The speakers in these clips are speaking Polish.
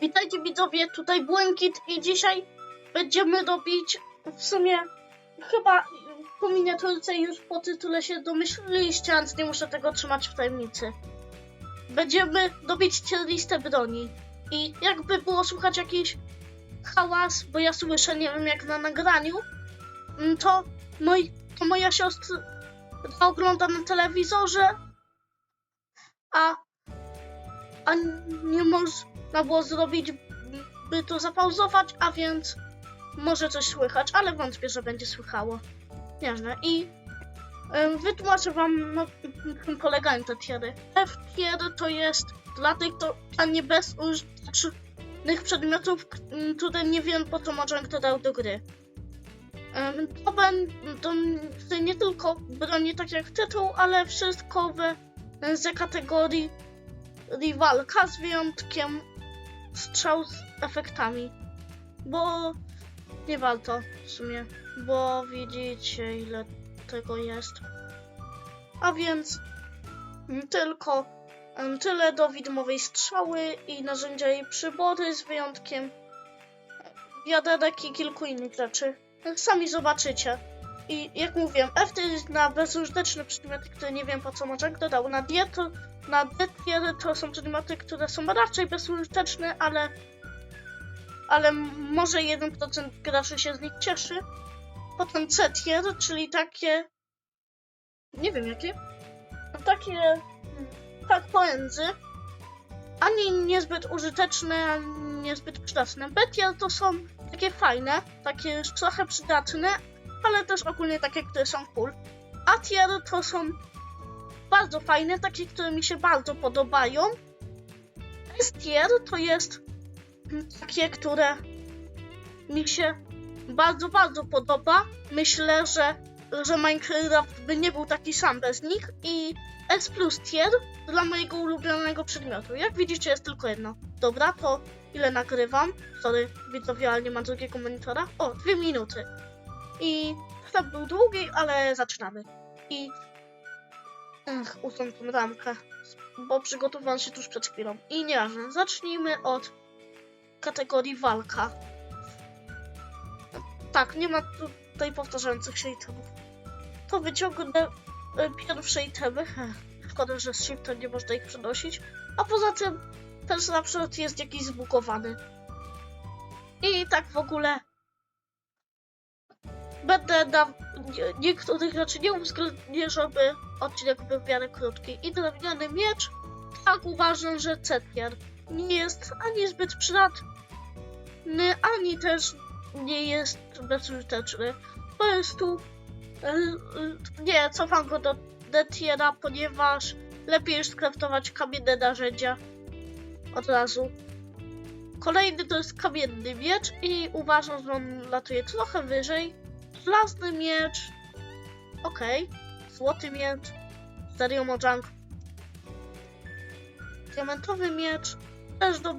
Witajcie widzowie, tutaj Błękit i dzisiaj będziemy robić w sumie chyba po miniaturce już po tytule się domyśliliście, więc nie muszę tego trzymać w tajemnicy. Będziemy robić listę broni i jakby było słuchać jakiś hałas, bo ja słyszę, nie wiem jak na nagraniu, mm, to, moi, to moja siostra ogląda na telewizorze, a, a nie można było zrobić, by to zapauzować, a więc może coś słychać, ale wątpię, że będzie słychało. Nieźle. I em, wytłumaczę wam, na czym polegają te tiery. F tier to jest dla tych, to dla nie bezużytecznych przedmiotów, k- m, które nie wiem po co Mojang dodał do gry. To będą nie tylko broni, tak jak tytuł, ale wszystko we z kategorii rywalka z wyjątkiem strzał z efektami. Bo nie warto w sumie, bo widzicie ile tego jest. A więc mm, tylko em, tyle do widmowej strzały i narzędzia i przybory z wyjątkiem wiaderek i kilku innych rzeczy. Sami zobaczycie. I jak mówiłem, F to jest na bezużyteczne przedmioty, które nie wiem po co Mojang dodał. Na D to, na D tier to są przedmioty, które są raczej bezużyteczne, ale ale może 1% graczy się z nich cieszy. Potem C tier, czyli takie nie wiem jakie. Takie mm, tak pomiędzy. Ani niezbyt użyteczne, ani niezbyt przydatne. B tier to są takie fajne, takie trochę przydatne, ale też ogólnie takie, które są cool. A tier to są bardzo fajne, takie, które mi się bardzo podobają. S tier to jest takie, które mi się bardzo, bardzo podoba. Myślę, że, że Minecraft by nie był taki sam bez nich. I S plus tier dla mojego ulubionego przedmiotu. Jak widzicie, jest tylko jedno. Dobra, to ile nagrywam? Sorry, widzowie, ale nie ma drugiego monitora. O, dwie minuty. I wstęp był długi, ale zaczynamy. I... Ech, usunę tą ramkę, bo przygotowałam się tuż przed chwilą. I nieważne, zacznijmy od kategorii walka. Tak, nie ma tutaj powtarzających się itemów. To wyciągnę e, pierwsze itemy. Szkoda, że z shiftem nie można ich przenosić. A poza tym ten snapshot jest jakiś zbugowany. I tak w ogóle będę na nie- niektórych rzeczy nie uwzględnię, żeby odcinek był w miarę krótki. I drewniany miecz, tak uważam, że cetier nie jest ani zbyt przydatny, ani też nie jest bezużyteczny. Po prostu e, e, nie, cofam go do detiera, ponieważ lepiej już skraftować kamienne narzędzia od razu. Kolejny to jest kamienny miecz i uważam, że on latuje trochę wyżej. Żelazny miecz. Okej. Złoty miecz. Serio Mojang. Diamentowy miecz. Też do...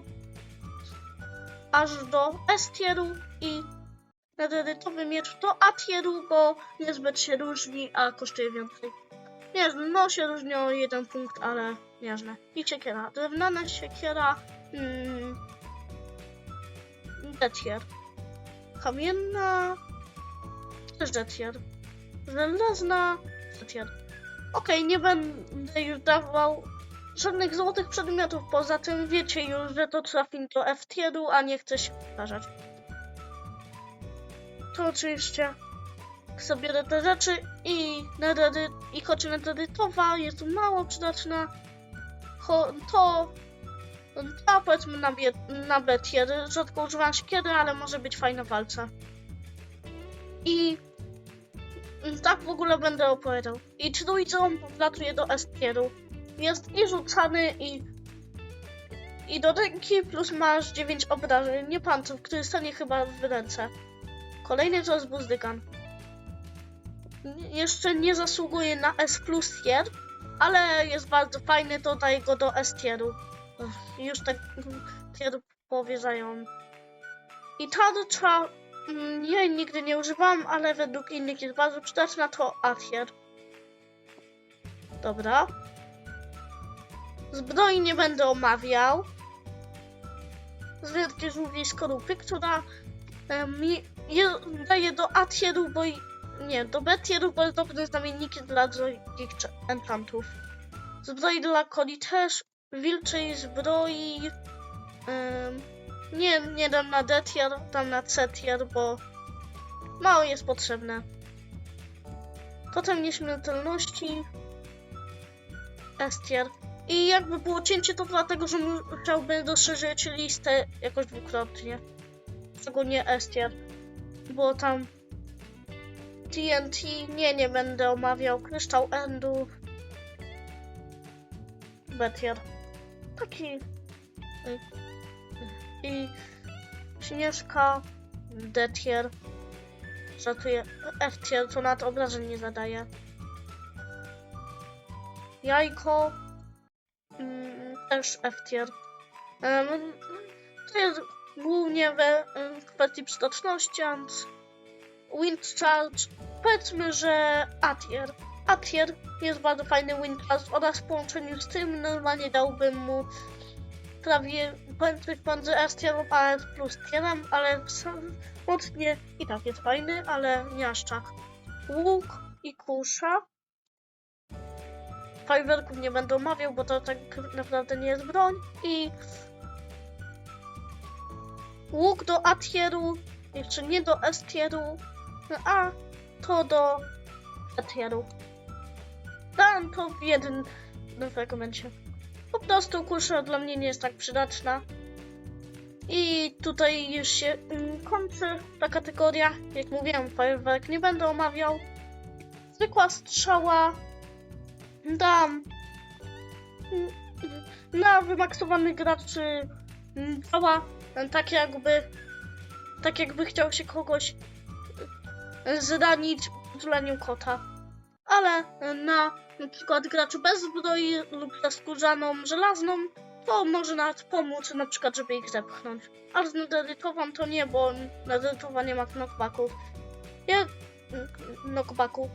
Aż do S tieru i nederytowy miecz do A tieru, bo niezbyt się różni, a kosztuje więcej. Nie, no się różni o jeden punkt, ale nieźle. I siekiera. Drewniana siekiera. Mm, Detier. Kamienna. Detier. Żelazna. Detier. Okej, nie będę już dawał żadnych złotych przedmiotów. Poza tym wiecie już, że to trafi do F tieru, a nie chcę się powtarzać. To oczywiście sobie te rzeczy i nedery, i choć nederytowa jest mało przydatna, cho, to to powiedzmy na, bie- na betier. Rzadko używam siekiery, ale może być fajna w walce. I tak w ogóle będę opowiadał. I trójcą wlatuje do S-tieru. Jest i rzucany i i do ręki plus masz 9 obrażeń, nie pancerz, który stanie chyba w ręce. Kolejny to jest buzdykan. Jeszcze nie zasługuje na S plus tier, ale jest bardzo fajny, dodaję go do S tieru. Już tak tier powierzają. I tarcza jej nigdy nie używam, ale według innych jest bardzo przydatna, to A tier. Dobra. Zbroi nie będę omawiał. z wielkiej żółwiej skorupy, która je, daje do A tieru, bo nie, do B tieru, bo jest dobry znamiennik dla drogich enchantów. Zbroi dla Coli też, wilczej zbroi em, nie, nie dam na D tier, dam na C tier, bo mało jest potrzebne. Totem nieśmiertelności S tier. I jakby było cięcie, to dlatego, że musiałbym rozszerzyć listę jakoś dwukrotnie. Szczególnie S tier. Bo tam TNT, nie, nie będę omawiał. Kryształ Endu. B tier. Taki. I Śnieżka D tier. Żartuję. F tier to nad obrażeń nie zadaje. Jajko. Mm, też F tier. Em, to jest głównie em, kwestii przytoczności, więc Wind Charge. Powiedzmy, że A tier. A tier jest bardzo fajny Wind Charge oraz w połączeniu z tym normalnie dałbym mu prawie prędkość między S tierem a plus tierem, ale samotnie i tak jest fajny, ale aż tak. Łuk i kusza. Fajerwerków nie będę omawiał, bo to tak naprawdę nie jest broń. I łuk do A tieru, jeszcze nie do S tieru, a to do A tieru. Dam to w jednym fragmencie. Po prostu kusza dla mnie nie jest tak przydatna. I tutaj już się mm, kończy ta kategoria. Jak mówiłem, fajerwerk nie będę omawiał. Zwykła strzała dam mm, na wymaksowanych graczy mm, działa tak jakby tak jakby chciał się kogoś zranić uczuleniem kota. Ale na przykład graczu bez zbroi lub ze skórzaną żelazną to może nawet pomóc na przykład, żeby ich zepchnąć. Ale z to nie, bo nederytowa nie ma knockbacków. Jak knockbacków.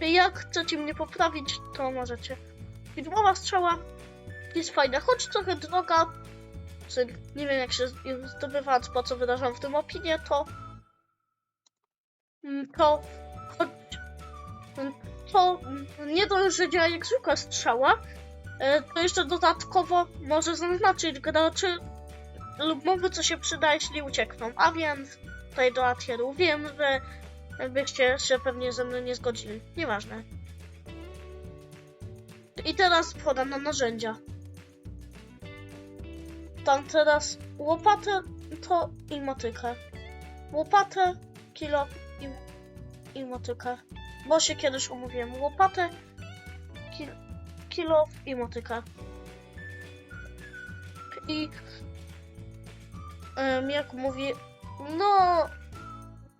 Jak chcecie mnie poprawić, to możecie. Widmowa strzała jest fajna, choć trochę droga. Nie wiem jak się zdobywa, po co wyrażam w tym opinię, to mm, to choć to mm, nie dość, że działa jak zwykła strzała, e, to jeszcze dodatkowo może zaznaczyć graczy lub mowy, co się przyda, jeśli uciekną. A więc tutaj do Atieru wiem, że byście się pewnie ze mną nie zgodzili. Nieważne. I teraz podam na narzędzia. Tam teraz łopatę to i motykę. Łopatę, kilo i, i motykę. Bo się kiedyś umówiłem. Łopatę, kil, kilo i motykę. I em, jak mówi, no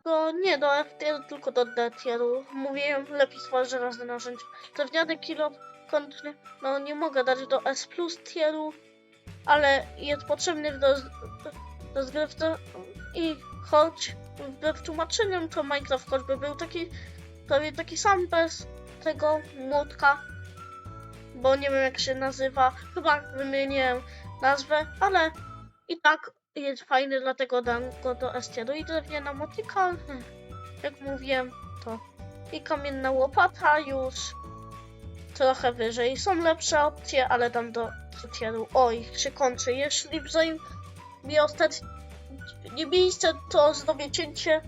to nie do F tieru, tylko do D tieru. Mówiłem lepiej stworzyć żelazne narzędzie. Drewniany kilo kończny, no nie mogę dać do S plus tieru, ale jest potrzebny do rozgrywcy i choć wbrew tłumaczeniom to Minecraft choćby był taki prawie taki sam bez tego młotka, bo nie wiem jak się nazywa, chyba wymieniłem nazwę, ale i tak jest fajny, dlatego dam go do Estiadu i drewniana motyka, jak mówiłem, to i kamienna łopata już trochę wyżej. Są lepsze opcje, ale dam do Estiadu. Oj, się kończy. Jeśli mi ostatnio nie miejsce, to zrobię cięcie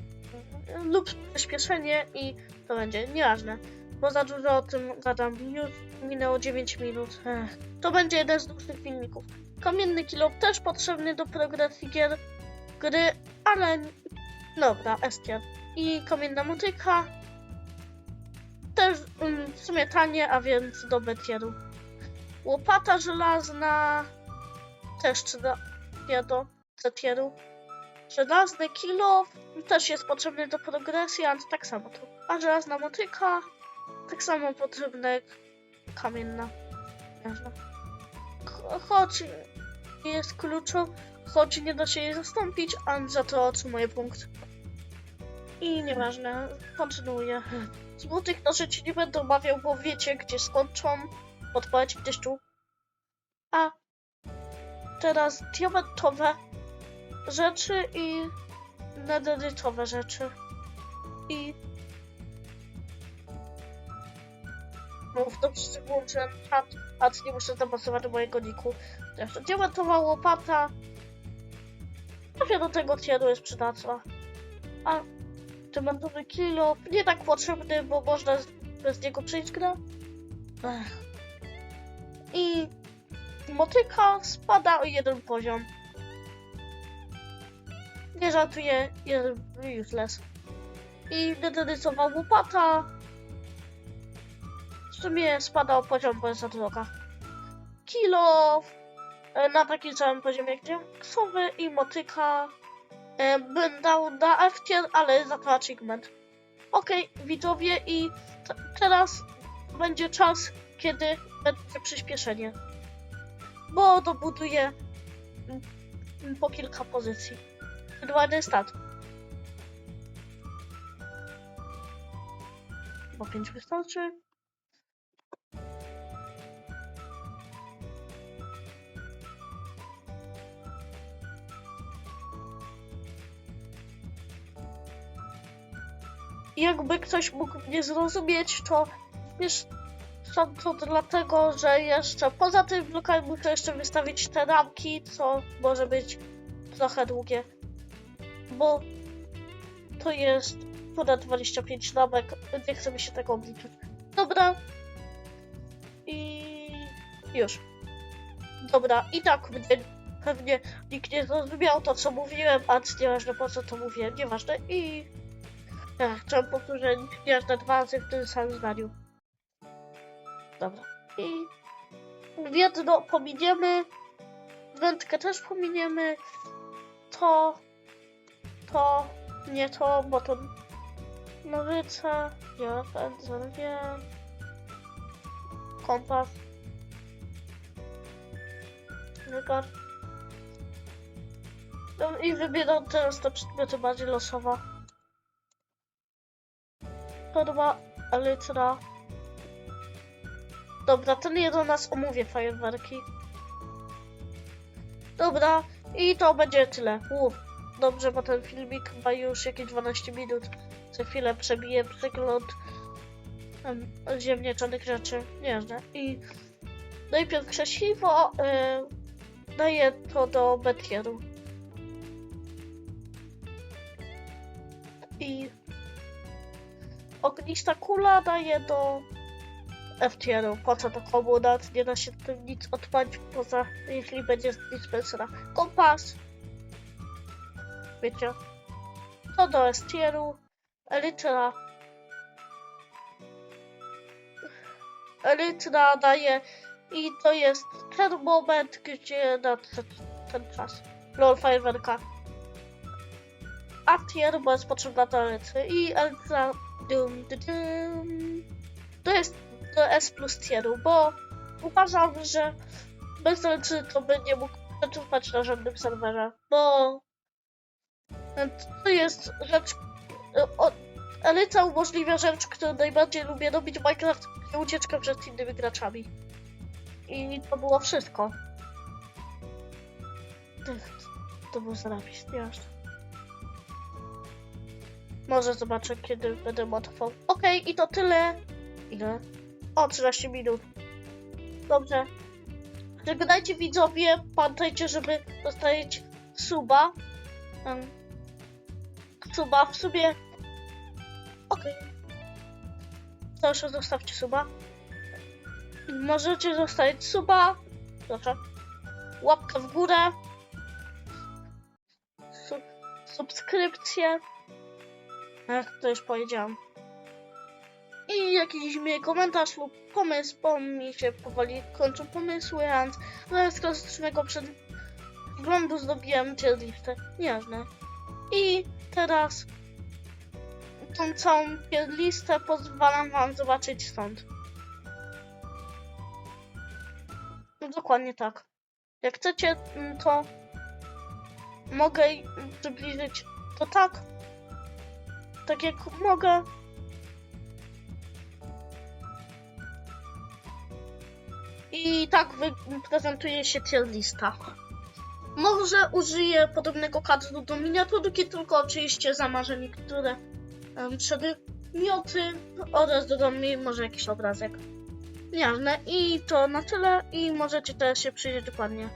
lub przyspieszenie i to będzie nieważne, bo za dużo o tym gadam. Już minęło 9 minut. Ech. To będzie jeden z dłuższych filmików. Kamienny kilo też potrzebny do progresji gier, gry, ale dobra, Estier. I kamienna motyka też mm, w sumie tanie, a więc do betieru. Łopata żelazna też trafia do betieru. Żelazny kilo też jest potrzebny do progresji, ale tak samo to. A żelazna motyka tak samo potrzebna jak kamienna. Choć jest kluczowy, choć nie da się jej zastąpić, a za to otrzymuję punkt. I nieważne, kontynuuję. Złotych nożyci nie będę omawiał, bo wiecie gdzie skończą. Podpowiedź gdzieś tu. A teraz diamentowe rzeczy i nederytowe rzeczy. I Mów dobrze, że włączyłem czat, a nie muszę zapasować do mojego niku. Jeszcze diamentowa łopata. Prawie do tego tieru jest przydatna. A diamentowy kilo nie tak potrzebny, bo można bez niego przejść grę. Ech. I motyka spada o jeden poziom. Nie żartuję, jeden useless. I nederycowa łopata w sumie spada o poziom, bo jest za droga. Kilo e, na takim samym poziomie jak diaksowy i motyka e, dał na F ale za to achievement. Okej, widzowie i teraz będzie czas, kiedy będzie przyspieszenie. Bo dobuduję po kilka pozycji. Ładny stat. Bo 5 wystarczy. jakby ktoś mógł mnie zrozumieć, to wiesz, to, dlatego, że jeszcze poza tym blokami muszę jeszcze wystawić te ramki, co może być trochę długie. Bo to jest ponad 25 ramek, nie chcę mi się tego obliczyć. Dobra. I już. Dobra, i tak mnie pewnie nikt nie zrozumiał to, co mówiłem, a nieważne po co to mówiłem, nieważne. I Ach, chciałem powtórzyć jeszcze dwa razy w tym samym zdaniu. Dobra. I jedno pominiemy. Wędkę też pominiemy. To. To. Nie to, bo to. Ja pędzę, nie. Kompas. Zegar. No i wybieram teraz te przedmioty bardziej losowo. Torba, elytra. Dobra, ten do nas omówię fajerwerki. Dobra, i to będzie tyle. Uf, dobrze, bo ten filmik ma już jakieś 12 minut. Za chwilę przebiję przegląd ziemniaczanych rzeczy. Nieźle. I najpierw krzesiwo y, daję to do betieru. I ognista kula daje do F-tieru. Po co to komu dać? Nie da się tym nic odpalić poza jeśli będzie z dispensera. Kompas. Wiecie. To do S-tieru. Elytra. Elytra daje i to jest ten moment, gdzie na ten, ten czas. LOL. A tier, bo jest potrzebna do elytry i elytra dum, dum. To jest do S plus tieru, bo uważam, że bez elytry to by nie mógł przetrwać na żadnym serwerze, bo to jest rzecz. O, Elytra umożliwia rzecz, którą najbardziej lubię robić w Minecraft, ucieczkę przed innymi graczami. I to było wszystko. To był zapis, nieważne. Może zobaczę, kiedy będę motował. Okej, i to tyle. Ile? O, 13 minut. Dobrze. Żegnajcie widzowie. Pamiętajcie, żeby zostawić suba. Suba w sumie. Okej. Proszę, zostawcie suba. Możecie zostawić suba. Proszę. Łapkę w górę. Su subskrypcję. Ach, to już powiedziałam. I jakiś miły komentarz lub pomysł, bo mi się powoli kończą pomysły, więc z klasycznego przeglądu zdobiłem tier listę. Nieważne. I teraz tą całą listę pozwalam wam zobaczyć stąd. No, dokładnie tak. Jak chcecie, mm, to mogę przybliżyć to tak, tak jak mogę. I tak prezentuje się tier lista. Może użyję podobnego kadru do miniaturki, tylko oczywiście zamarzę niektóre um, przedmioty oraz dodam mi może jakiś obrazek. Jasne. I to na tyle i możecie teraz się przyjrzeć dokładnie